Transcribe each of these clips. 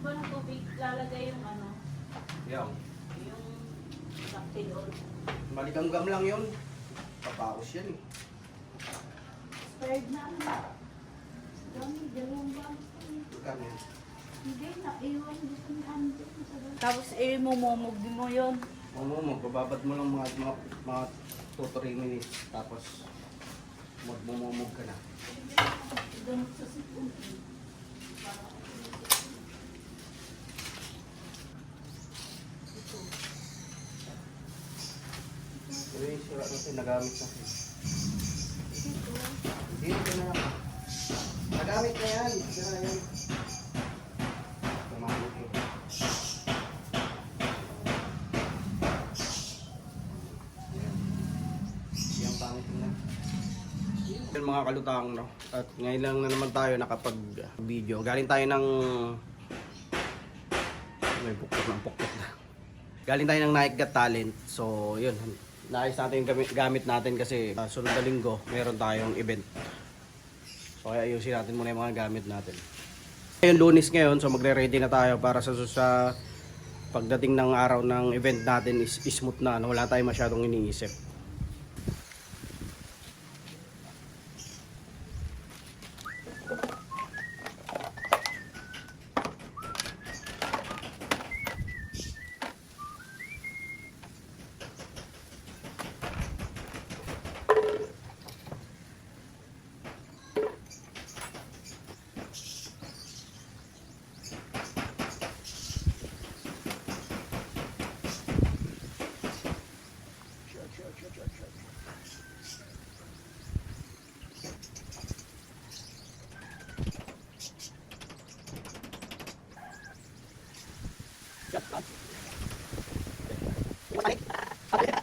ba ng tubig lalagay yung ano, Yan. yung dactylol? Maligamgam lang yun. Papaos yan eh. Expired na ano? Dami, dalawang ba? Magkano yan? Hindi, naiwan gusto ni Andy. Tapos eh, mumumog din mo yun. Mo, magbababad mo lang mga, mga, mga 2-3 minutes. Tapos magmumumog ka na. Ganun sa sipon. Ito yung sira natin, nagamit natin. Dito na lang. Nagamit na yan. Sira yan. Tumamit. Yan. Yan pangit na. Yun mga kalutang no. At ngayon lang na naman tayo nakapag video. Galing tayo ng may pukpok ng pukpok na. Galing tayo ng Night Got Talent. So, yun. Naayos natin yung gamit, gamit natin kasi uh, sunod na linggo, meron tayong event. So, kaya ayusin natin muna yung mga gamit natin. Ngayon, lunis ngayon, so magre-ready na tayo para sa, sa pagdating ng araw ng event natin is, is smooth na. Ano, wala tayong masyadong iniisip.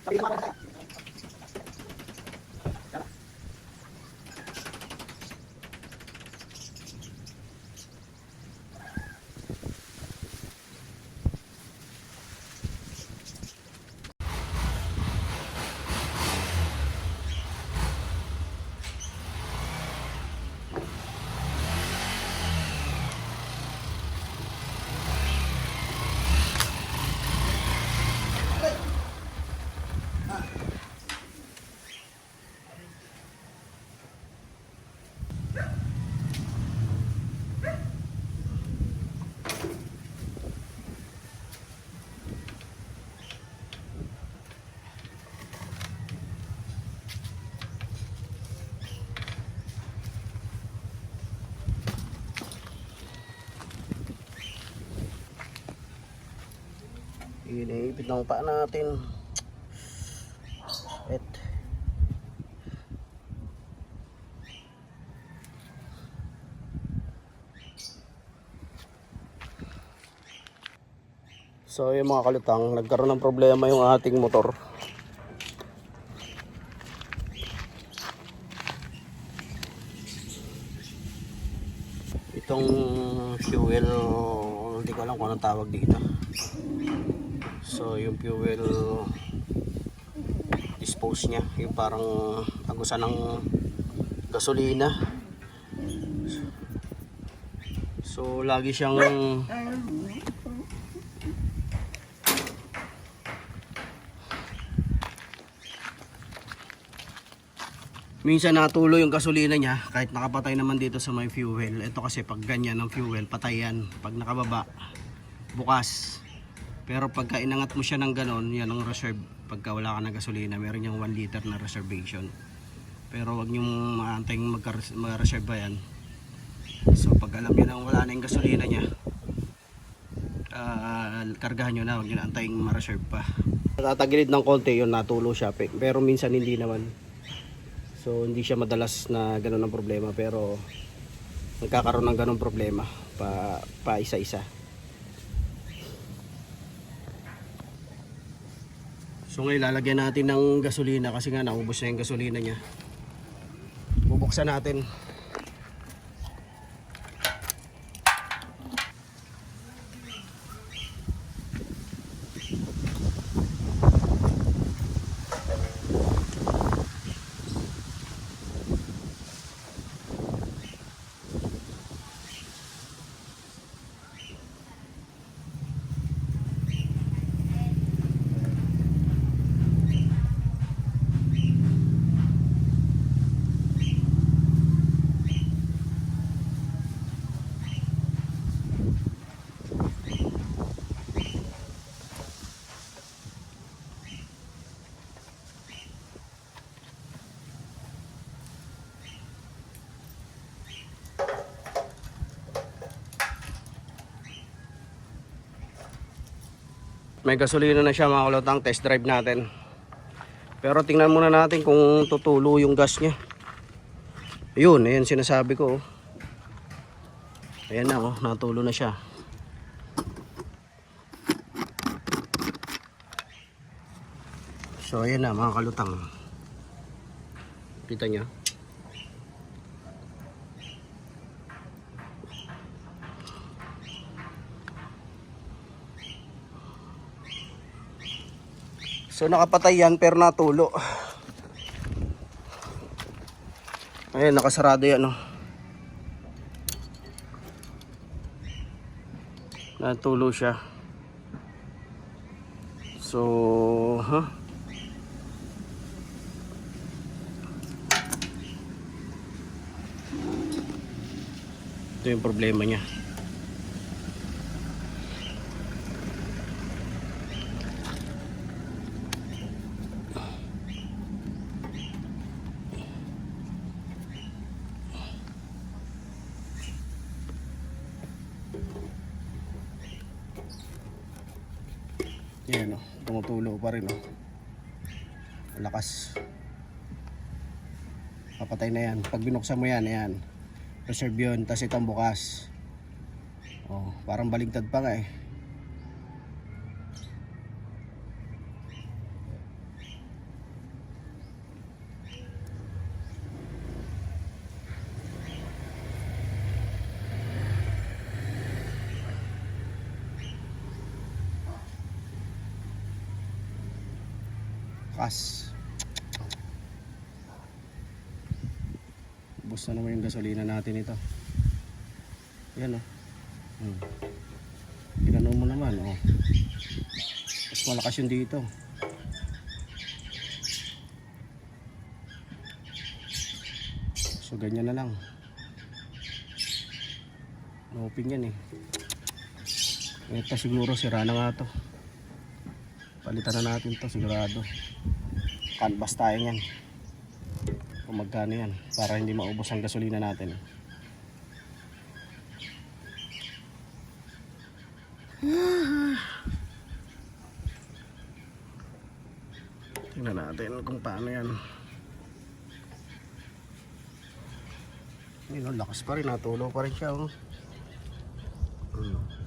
Sabi ko Iniipit ng paa natin. Et. So yung mga kalutang, nagkaroon ng problema yung ating motor. Itong fuel, hindi ko alam kung anong tawag dito. So yung fuel dispose niya, yung parang agusan ng gasolina. So lagi siyang Minsan natulo yung gasolina niya kahit nakapatay naman dito sa may fuel. Ito kasi pag ganyan ang fuel, patay yan. Pag nakababa, bukas. Pero pagka inangat mo siya ng ganon, yan ang reserve. Pagka wala ka ng gasolina, meron niyang 1 liter na reservation. Pero wag niyong maantay mag-reserve yan. So pag alam niyo na wala na yung gasolina niya, ah, kargahan niyo na, wag niyo na antayin ma-reserve pa. Tatagilid ng konti yun, natulo siya. pe- Pero minsan hindi naman. So hindi siya madalas na ganun ang problema pero nagkakaroon ng ganun problema pa, pa isa-isa. So ngayon lalagyan natin ng gasolina kasi nga naubos na yung gasolina niya. Bubuksan natin. May gasolina na siya mga kalutang test drive natin. Pero tingnan muna natin kung tutulo yung gas niya. Ayun, ayan sinasabi ko. oh. Ayan na oh, natulo na siya. So ayan na mga kalutang. Kita nyo? So nakapatay yan pero natulo. Ayan, nakasarado yan. Oh. Natulo siya. So, huh? Ito yung problema niya. Yan o, tumutulo pa rin o. Lakas. Papatay na yan. Pag binuksan mo yan, yan. Reserve yun, tas itong bukas. Oh, parang baligtad pa nga eh. Kas. Ubus na naman yung gasolina natin ito. Yan o. Oh. Hmm. Ginano mo naman oh. Mas malakas yung dito. So ganyan na lang. Open yan eh. Ito siguro sira na nga to. Palitan na natin to sigurado. Canvas tayo yan. Magkano yan. Para hindi maubos ang gasolina natin. Tingnan natin kung paano yan. Yun, lakas pa rin. Natulo pa rin siya. Oh. Hmm.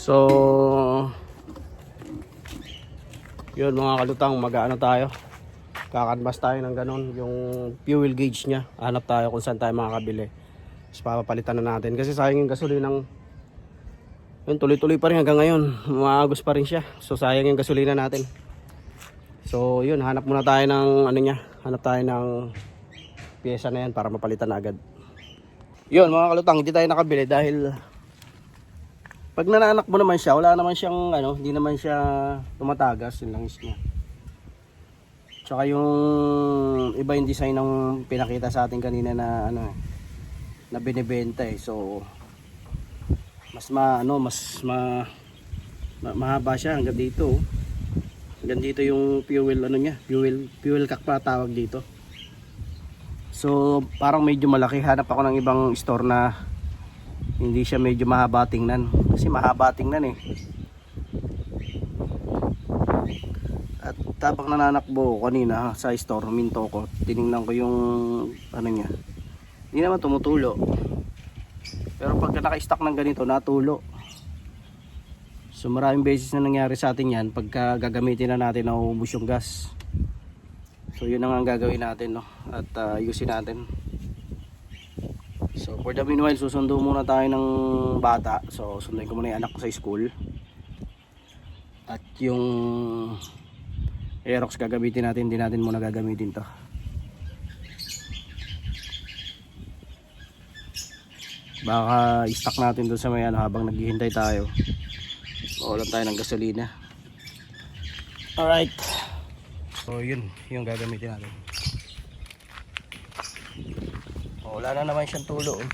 So, yun mga kalutang, mag-ano tayo. Kakanbas tayo ng ganun, yung fuel gauge niya. Hanap tayo kung saan tayo makakabili. Tapos papapalitan na natin. Kasi sayang yung gasolina ng yun, tuloy-tuloy pa rin hanggang ngayon. Maagos pa rin siya. So sayang yung gasolina natin. So yun, hanap muna tayo ng ano niya. Hanap tayo ng pyesa na yan para mapalitan na agad. Yun mga kalutang, hindi tayo nakabili dahil pag nananak mo naman siya, wala naman siyang ano, hindi naman siya tumatagas, yun lang is niya. Tsaka yung iba yung design ng pinakita sa atin kanina na ano eh, na binibenta eh. So mas ma ano, mas ma, ma mahaba siya hanggang dito. oh. Hanggang dito yung fuel ano niya, fuel fuel cock pa tawag dito. So parang medyo malaki hanap ako ng ibang store na hindi siya medyo mahaba tingnan. Kasi mahaba tingnan eh. At tapang nananakbo kanina sa store minto ko. Tiningnan ko yung ano niya. Hindi naman tumutulo. Pero pagka naka-stack ng ganito natulo. So maraming beses na nangyari sa atin yan. Pagka gagamitin na natin nauubos yung gas. So yun na nga ang gagawin natin no? At uh, ayusin natin So for the meanwhile, susundo muna tayo ng bata. So sunduin ko muna yung anak ko sa school. At yung Aerox gagamitin natin, hindi natin muna gagamitin to. Baka i-stack natin doon sa may ano habang naghihintay tayo. Maulan tayo ng gasolina. Alright. So yun, yung gagamitin natin wala na naman siyang tulo. Oh.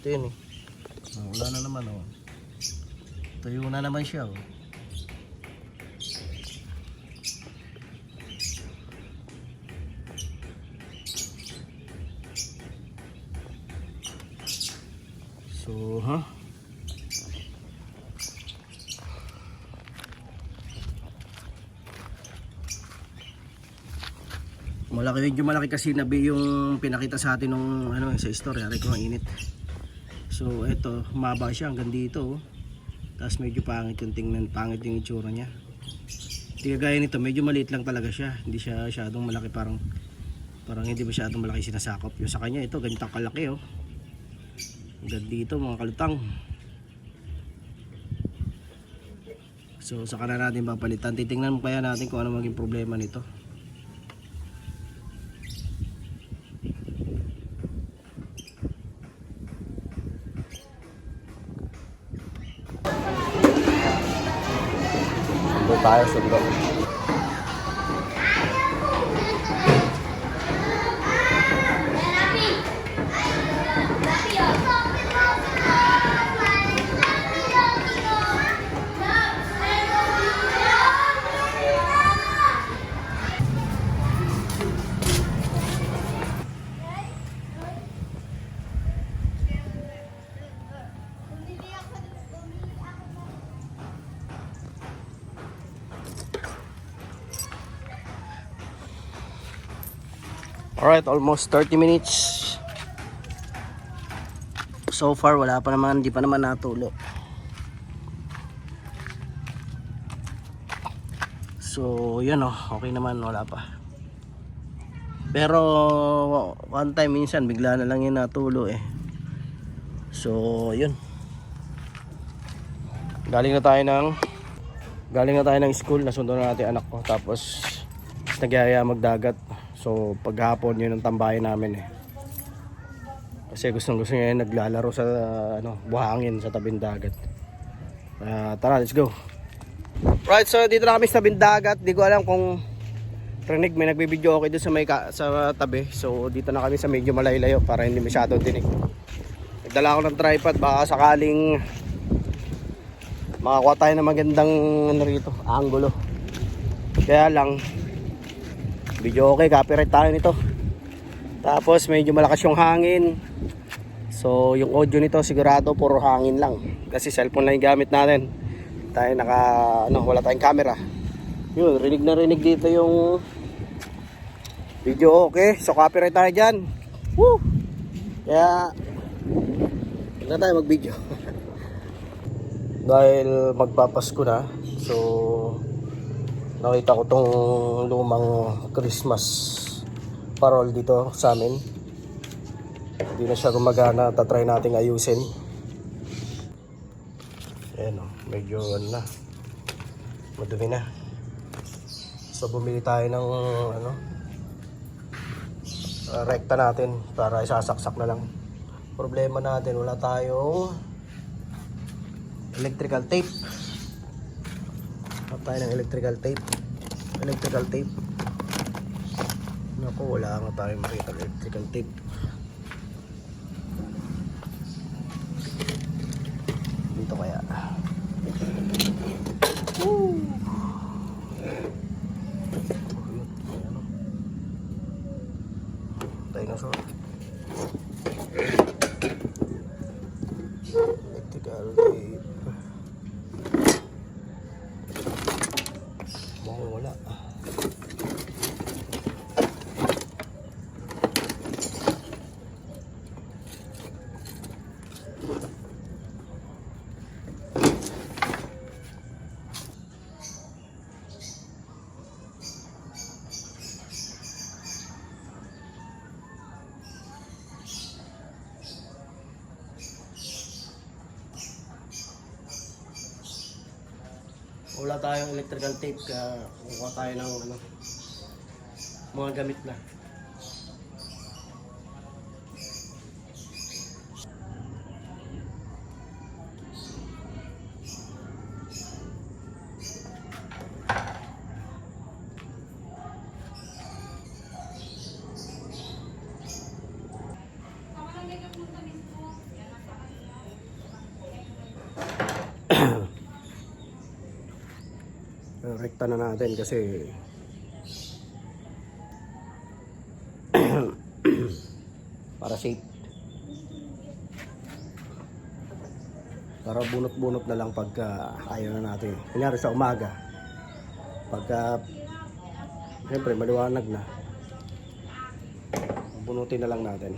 Ito yun eh. Oh, wala na naman oh. Tuyo na naman siya oh. So, ha? Malaki medyo malaki kasi nabi yung pinakita sa atin nung ano sa story, ari ko init. So, eto, humaba siya hanggang dito. Oh. Tapos medyo pangit yung tingnan, pangit yung itsura niya. Hindi kagaya nito, medyo maliit lang talaga siya. Hindi siya masyadong malaki, parang parang hindi masyadong malaki sinasakop. Yung sa kanya, ito, ganitong kalaki oh. Hanggang dito mga kalutang. So saka na natin papalitan. Titingnan mo kaya natin kung ano maging problema nito. Alright, almost 30 minutes. So far, wala pa naman, hindi pa naman natulo. So, yun oh, okay naman, wala pa. Pero, one time minsan, bigla na lang yung natulo eh. So, yun. Galing na tayo ng, galing na tayo ng school, nasundo na natin anak ko. Tapos, nagyaya magdagat. So paghapon yun ang tambayan namin eh. Kasi gustong gusto niya naglalaro sa ano, buhangin sa tabing dagat. Ah, tara, let's go. Right, so dito na kami sa tabing dagat. Di ko alam kung rinig may nagbibideo okay doon sa may ka, sa tabi. So dito na kami sa medyo malaylayo para hindi masyado dinig. Nagdala ako ng tripod baka sakaling makakuha tayo ng magandang ano rito, angulo. Kaya lang video okay copyright tayo nito. Tapos medyo malakas yung hangin. So yung audio nito sigurado puro hangin lang. Kasi cellphone lang yung gamit natin. Tayo naka ano wala tayong camera. Yun rinig na rinig dito yung video okay? So copyright tayo dyan. Woo! kaya na tayo mag video dahil magpapasko na so nakita ko tong lumang Christmas parol dito sa amin. Hindi na siya gumagana tatry nating ayusin. Ayan o medyo ano na madumi na. So bumili tayo ng ano uh, rekta natin para isasaksak na lang. Problema natin wala tayong electrical tape Hanap tayo ng electrical tape. Electrical tape. Naku, wala nga tayong makita electrical tape. Dito kaya. Woo! Ayun, ayan o. Dinosaur. Electrical tape. Mukhang wala. Wala tayong electrical tape kaya kukuha tayo ng ano, mga gamit na. Rekta na natin kasi para safe. Para bunot-bunot na lang pagka ayaw na natin. Kunyari sa umaga. Pagka Siyempre, maliwanag na. Bunutin na lang natin.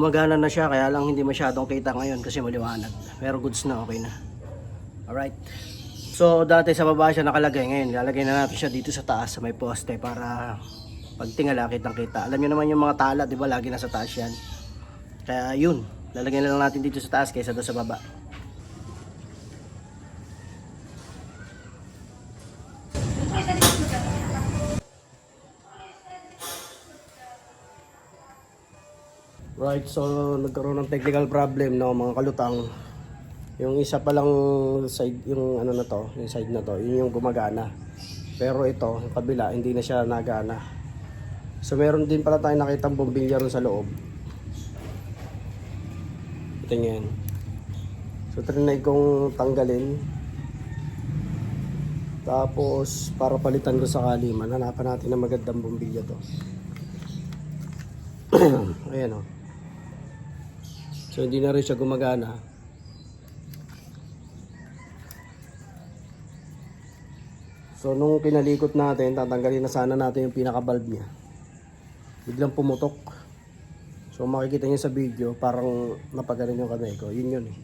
Gumagana na siya kaya lang hindi masyadong kita ngayon kasi maliwanag. Pero goods na, okay na. Alright. So dati sa baba siya nakalagay ngayon. Lalagay na natin siya dito sa taas sa may poste para pag tingala kitang kita. Alam niyo naman yung mga tala, 'di ba? Lagi nasa taas 'yan. Kaya yun, lalagay na lang natin dito sa taas kaysa doon sa baba. Right, so nagkaroon ng technical problem no mga kalutang. Yung isa pa lang side, yung ano na to, yung side na to, yun yung gumagana. Pero ito, yung kabila, hindi na siya nagana. So meron din pala tayo nakitang bombilya ron sa loob. Ito yan. So trinay kong tanggalin. Tapos para palitan ko sa kaliman, hanapan natin ng magandang bombilya to. Ayan o. So hindi na rin siya gumagana. So nung pinalikot natin, tatanggalin na sana natin yung pinaka-valve niya. Biglang pumutok. So makikita niyo sa video, parang napagaling yung kamay ko. Yun yun eh.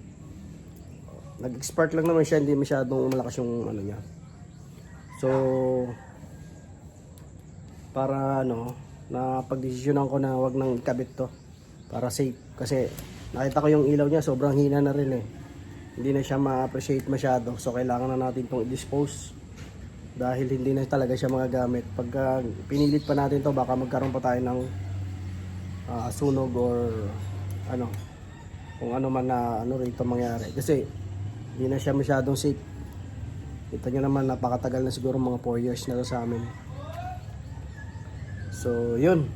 Nag-expert lang naman siya, hindi masyadong malakas yung ano niya. So para ano, na pagdesisyonan ko na wag nang ikabit to para safe kasi nakita ko yung ilaw niya sobrang hina na rin eh. Hindi na siya ma-appreciate masyado. So kailangan na natin itong i-dispose. Dahil hindi na talaga siya magagamit. Pagka pinilit pa natin to baka magkaroon pa tayo ng ah, sunog or ano kung ano man na ano rito mangyari. Kasi hindi na siya masyadong safe. Kita nyo naman napakatagal na siguro mga 4 years na sa amin. So yun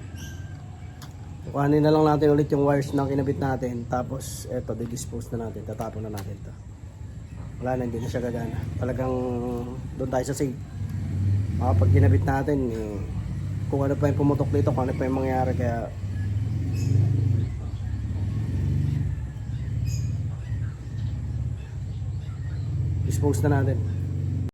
kuhanin na lang natin ulit yung wires na kinabit natin. Tapos eto didispose na natin. Tatapon na natin to. Wala na hindi na siya gagana. Talagang doon tayo sa safe. Baka pag kinabit natin eh, kung ano pa yung pumutok dito kung ano pa yung mangyayari kaya dispose na natin